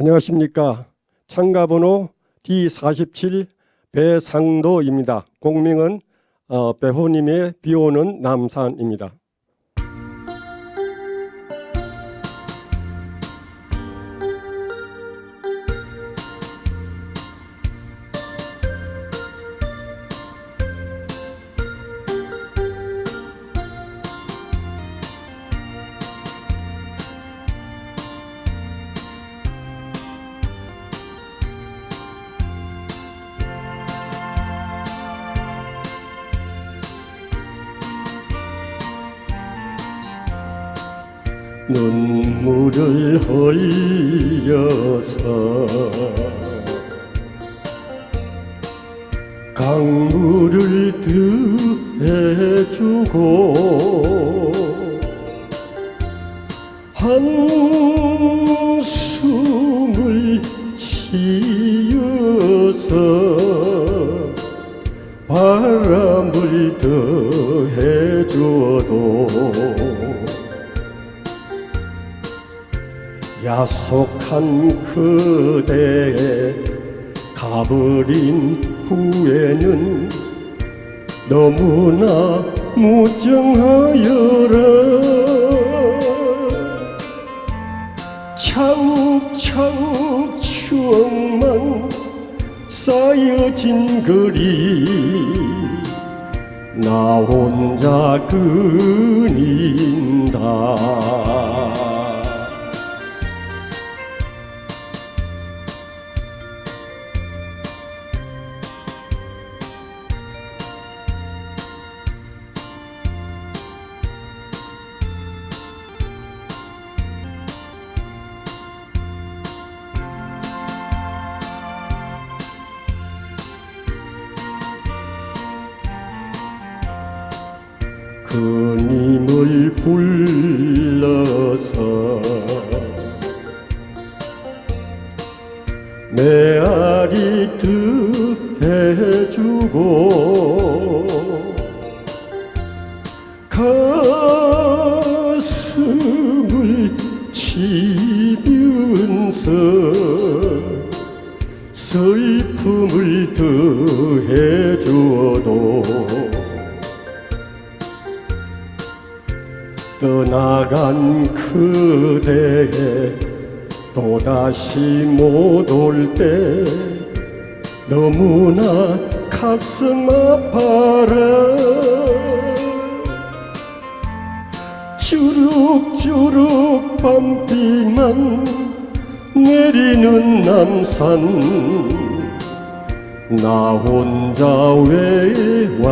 안녕하십니까. 참가번호 D47 배상도입니다. 공명은 어, 배호님의 비오는 남산입니다. 눈물을 흘려서 강물을 드해주고 한숨을 쉬어서 바람을 더해줘도 약속한 그대의 가버린 후에는 너무나 무정하여라. 창창 추억만 쌓여진 거리 나 혼자 그린다 그님을 불러서 메아리 득해주고 가슴을 치면서 슬픔을 더해줘도 떠나간 그대에 또다시 못 올 때 너무나 가슴 아파라. 주룩주룩 밤비만 내리는 남산 나 혼자 외로워